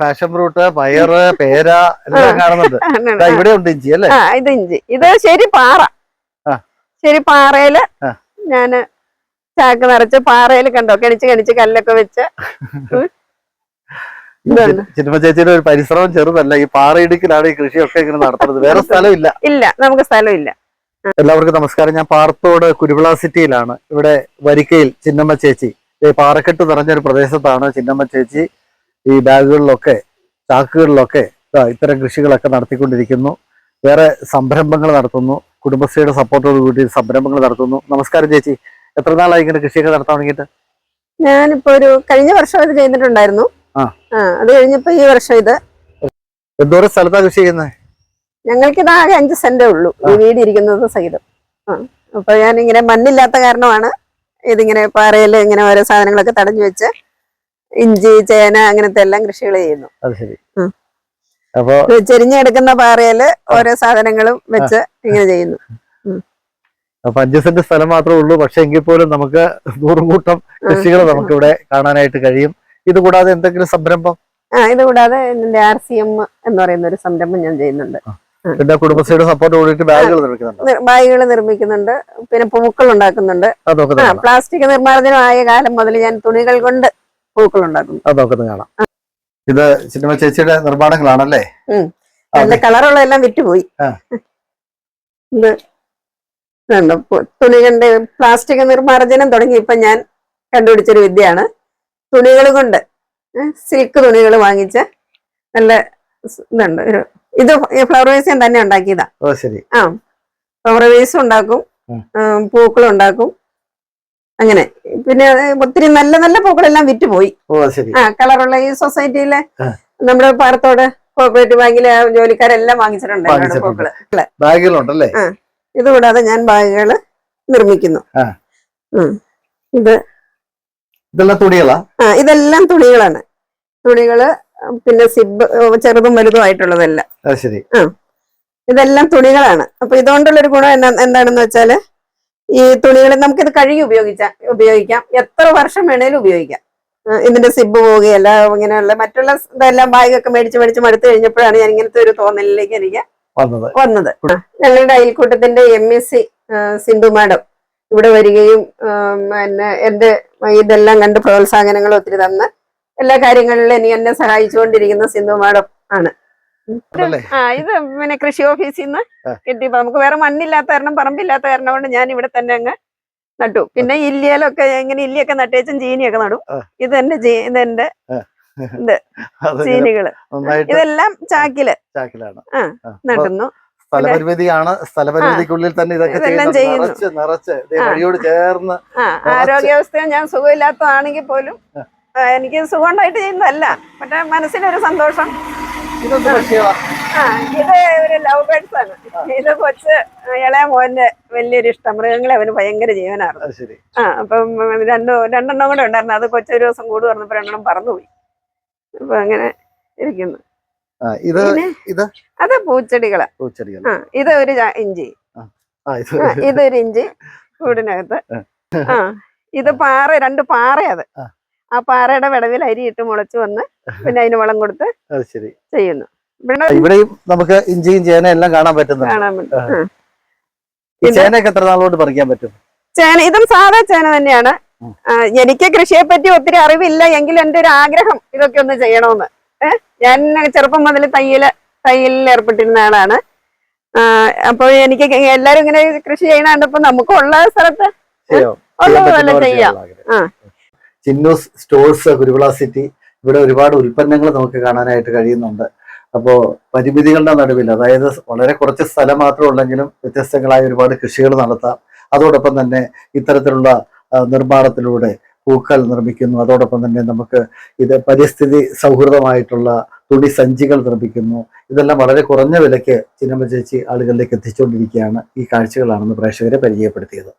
Fashion fruit പയറ് പേര എല്ലാം കാണുന്നുണ്ട് ഇവിടെ ഉണ്ട് ഇഞ്ചി അല്ലേ? ഇത് ഇഞ്ചി. ഇത് ശരി പാറ. ശരി പാറയിൽ. ഞാൻ ചാക്ക് നിറച്ച് പാറയിൽ കണ്ടോ? കണിച്ച് കണിച്ച് കല്ലൊക്കെ വെച്ച്. ചിന്മ ചേച്ചിയുടെ ഒരു പരിശ്രമം ചെറുതല്ല. ഈ പാറയിടുക്കിലാണ് ഈ കൃഷിയൊക്കെ ഇങ്ങനെ നടത്തുന്നത്. വേറെ സ്ഥലമില്ല. ഇല്ല നമുക്ക് സ്ഥലമില്ല. എല്ലാവർക്കും നമസ്കാരം. ഞാൻ പാർത്തോട് കുരുവിള സിറ്റിയിലാണ്. ഇവിടെ വരിക്കയിൽ ചിന്നമ്മ ചേച്ചി. പാറക്കെട്ട് നിറഞ്ഞൊരു പ്രദേശത്താണ് ചിന്നമ്മ ചേച്ചി. ഈ ബാഗുകളിലൊക്കെ ചാക്കുകളിലൊക്കെ ഇത്തരം കൃഷികളൊക്കെ നടത്തിക്കൊണ്ടിരിക്കുന്നു. വേറെ സംരംഭങ്ങൾ നടത്തുന്നു. കുടുംബശ്രീയുടെ സപ്പോർട്ടോട് കൂടി സംരംഭങ്ങൾ നടത്തുന്നു. നമസ്കാരം ചേച്ചി. എത്ര നാളായി ഇങ്ങനെ കൃഷിയൊക്കെ നടത്താൻ തുടങ്ങിയിട്ട്? ഞാനിപ്പോ ഒരു കഴിഞ്ഞ വർഷം ഇത് ചെയ്തിട്ടുണ്ടായിരുന്നു. അത് കഴിഞ്ഞപ്പോ ഈ വർഷം ഇത്. എന്തോരം സ്ഥലത്താ കൃഷി ചെയ്യുന്നത് ഞങ്ങൾക്ക് ഇത് ആകെ അഞ്ച് സെന്റേ ഉള്ളൂ. ഈ വീട് ഇരിക്കുന്നത് സഹിതം. അപ്പൊ ഞാൻ ഇങ്ങനെ മണ്ണില്ലാത്ത കാരണമാണ് ഇതിങ്ങനെ പാറയിൽ ഇങ്ങനെ ഓരോ സാധനങ്ങളൊക്കെ തടഞ്ഞു വെച്ച് ഇഞ്ചി ചേന അങ്ങനത്തെ എല്ലാം കൃഷികൾ ചെയ്യുന്നു. അത് ശരി. അപ്പൊ ചെരിഞ്ഞെടുക്കുന്ന പാറയിൽ ഓരോ സാധനങ്ങളും വെച്ച് ഇങ്ങനെ ചെയ്യുന്നു. അപ്പൊ അഞ്ച് സെന്റ് സ്ഥലം മാത്രമേ ഉള്ളൂ. പക്ഷെ എങ്കിൽ പോലും നമുക്ക് നൂറുകൂട്ടം കൃഷികൾ നമുക്ക് ഇവിടെ കാണാനായിട്ട് കഴിയും. ഇത് കൂടാതെ എന്തെങ്കിലും സംരംഭം? ആ ഇത് കൂടാതെ എന്റെ ആർ സി എം എന്ന് പറയുന്ന ഒരു സംരംഭം ഞാൻ ചെയ്യുന്നുണ്ട്. പിന്നെ കുടുംബശ്രീയുടെ സപ്പോർട്ട് കൂടിയിട്ട് ബാഗുകൾ നിർമ്മിക്കുന്നുണ്ട്? ബാഗുകൾ നിർമ്മിക്കുന്നുണ്ട്. പിന്നെ പൂക്കൾ ഉണ്ടാക്കുന്നുണ്ട്. പ്ലാസ്റ്റിക് ആ ആയ കാലം മുതൽ ഞാൻ തുണികൾ കൊണ്ട് പൂക്കൾ ഉണ്ടാക്കുന്നു അതൊക്കെ കാണാം. ഇത് സിനിമ ചേച്ചിയുടെ നിർമ്മാണങ്ങളാണല്ലേ? നല്ല കളറുള്ള എല്ലാം വിറ്റുപോയി. ഇത്. പു- തുണികളുടെ പ്ലാസ്റ്റിക് നിർമ്മാർജനം തുടങ്ങിയപ്പോ ഞാൻ കണ്ടുപിടിച്ചൊരു വിദ്യയാണ്. തുണികൾ കൊണ്ട് സിൽക്ക് തുണികൾ വാങ്ങിച്ച് നല്ല ഇതുണ്ട്. ഒരു ഇത് ഫ്ലവർ വേസ് ഞാൻ തന്നെ ഉണ്ടാക്കിയതാ. ആ ഫ്ലവർ വേസ് ഉണ്ടാക്കും. പൂക്കളുണ്ടാക്കും പൂക്കളും ഉണ്ടാക്കും അങ്ങനെ. പിന്നെ ഒത്തിരി നല്ല നല്ല പൂക്കളെല്ലാം വിറ്റുപോയി. ആ കളറുള്ള ഈ സൊസൈറ്റിയിലെ നമ്മുടെ പാറത്തോട് കോപ്പറേറ്റീവ് ബാങ്കിലെ ജോലിക്കാരെല്ലാം വാങ്ങിച്ചിട്ടുണ്ട് ഇതുകൂടാതെ. പൂക്കൾ. ബാഗുകളുണ്ടല്ലേ? ഞാൻ ബാഗുകൾ നിർമ്മിക്കുന്നു. ഇത് ഇതെല്ലാം തുണികളാ? ആ ഇതെല്ലാം തുണികളാണ്. തുണികൾ പിന്നെ സിബ് ചെറുതും വലുതും ആയിട്ടുള്ളതെല്ലാം. ശരി. ശരി ഇതെല്ലാം തുണികളാണ്. അപ്പൊ ഇതുകൊണ്ടുള്ള ഒരു ഗുണം എന്താണെന്ന് വെച്ചാൽ ഈ തുണികൾ നമുക്കിത് കഴുകി ഉപയോഗിച്ച ഉപയോഗിക്കാം. എത്ര വർഷം വേണേലും ഉപയോഗിക്കാം. ഇതിന്റെ സിബ് പോവുകയല്ല ഇങ്ങനെയുള്ള മറ്റുള്ള ഇതെല്ലാം ബാഗൊക്കെ മേടിച്ച് മേടിച്ച് മടുത്തു കഴിഞ്ഞപ്പോഴാണ് ഞാൻ ഇങ്ങനത്തെ ഒരു തോന്നലിലേക്ക് എനിക്ക് വന്നത്. ഞങ്ങളുടെ അയൽക്കൂട്ടത്തിന്റെ M S C Sindhu madam ഇവിടെ വരികയും പിന്നെ എന്റെ ഇതെല്ലാം കണ്ട് പ്രോത്സാഹനങ്ങൾ ഒത്തിരി തന്ന് എല്ലാ കാര്യങ്ങളിലും എനിക്ക് എന്നെ സഹായിച്ചുകൊണ്ടിരിക്കുന്ന സിന്ധു മാഡം ആണ്. ഇത് പിന്നെ കൃഷി ഓഫീസിൽ നിന്ന് ആ. കിട്ടിയപ്പോ നമുക്ക് വേറെ മണ്ണില്ലാത്ത കാരണം പറമ്പില്ലാത്ത കാരണം കൊണ്ട് ഞാൻ ഇവിടെ തന്നെ അങ്ങ് നട്ടു. പിന്നെ ഇല്ലിയിലൊക്കെ ഇങ്ങനെ ഇല്ലിയൊക്കെ നട്ടേച്ചും ചീനിയൊക്കെ നടും. ആ. ഇത് എന്റെ ഇത് എന്റെ ചീനികൾ. ഇതെല്ലാം ചാക്കിൽ ചാക്കിലാണ്. ആ, ആ. നട്ടുന്നു. സ്ഥലപരിമിതിയാണ്. സ്ഥലപരിമിതിക്കുള്ളിൽ തന്നെ ഇതൊക്കെ നിറച്ച് ആ. വഴിയോട് ചേർന്ന് ആ ആരോഗ്യാവസ്ഥ ഞാൻ സുഖമില്ലാത്തതാണെങ്കിൽ പോലും ആ. ആ, എനിക്ക് സുഖമുണ്ടായിട്ട് ചെയ്യുന്നതല്ല. പക്ഷെ മനസ്സിനൊരു സന്തോഷം. ആ ഇത് ഒരു ലവ് ബേർഡ്സ് ആണ്. ഇത് കൊച്ച് ഇളയ മോന്റെ വലിയൊരു ഇഷ്ടം. മൃഗങ്ങളെ അവന് ഭയങ്കര ജീവനായിരുന്നു. അത് ആ അപ്പം രണ്ടു രണ്ടെണ്ണം കൂടെ ഉണ്ടായിരുന്നു. അത് കൊച്ചൊരു ദിവസം കൂട് പറഞ്ഞപ്പോ രണ്ടെണ്ണം പറന്നുപോയി. അപ്പൊ അങ്ങനെ ഇരിക്കുന്നു. ഇത് ഇത്? അത് പൂച്ചെടികൾ. പൂച്ചെടികൾ ആ ഇത് ഒരു ഇഞ്ചി. ഇതൊരു ഇഞ്ചി കൂടിനകത്ത്. ആ. ഇത് പാറ രണ്ട് പാറയത് ആ. ആ പാറയുടെ വിടവിൽ അരി ഇട്ട് മുളച്ചു വന്ന് പിന്നെ അതിന് വളം കൊടുത്ത് ചെയ്യുന്നു. ഇവിടെയും നമുക്ക് ഇഞ്ചിയും ചേന എല്ലാം കാണാൻ പറ്റുന്നുണ്ട്. ചേനയൊക്കെ എത്ര പറിക്കാൻ പറ്റും? ചേന ഇതും സാധാ ചേന തന്നെയാണ്. എനിക്ക് കൃഷിയെ പറ്റി ഒത്തിരി അറിവില്ല എങ്കിലും എന്റെ ഒരു ആഗ്രഹം ഇതൊക്കെ ഒന്ന് ചെയ്യണമെന്ന്. ഞാൻ ചെറുപ്പം മുതൽ തയ്യൽ തയ്യലിൽ ഏർപ്പെട്ടിരുന്ന ആളാണ്. അപ്പൊ എനിക്ക് എല്ലാരും ഇങ്ങനെ കൃഷി ചെയ്യണ കണ്ടപ്പോ നമുക്കുള്ള സ്ഥലത്ത് ചെയ്യാം. പോലെ പറ്റുന്നവർ ചെയ്യാം. ആ. ചിന്നൂസ് സ്റ്റോഴ്സ് കുരുവിള സിറ്റി ഇവിടെ ഒരുപാട് ഉൽപ്പന്നങ്ങൾ നമുക്ക് കാണാനായിട്ട് കഴിയുന്നുണ്ട്. അപ്പോൾ പരിമിതികളുടെ നടുവിൽ അതായത് വളരെ കുറച്ച് സ്ഥലം മാത്രമേ ഉള്ളെങ്കിലും വ്യത്യസ്തങ്ങളായ ഒരുപാട് കൃഷികൾ നടത്താം. അതോടൊപ്പം തന്നെ ഇത്തരത്തിലുള്ള നിർമ്മാണത്തിലൂടെ പൂക്കൾ നിർമ്മിക്കുന്നു. അതോടൊപ്പം തന്നെ നമുക്ക് ഇത് പരിസ്ഥിതി സൗഹൃദമായിട്ടുള്ള തുണി സഞ്ചികൾ നിർമ്മിക്കുന്നു. ഇതെല്ലാം വളരെ കുറഞ്ഞ വിലയ്ക്ക് ചിന്നമ്മ ചേച്ചി ആളുകളിലേക്ക് എത്തിച്ചുകൊണ്ടിരിക്കുകയാണ് ഈ കാഴ്ചകളാണെന്ന് പ്രേക്ഷകരെ പരിചയപ്പെടുത്തിയത്.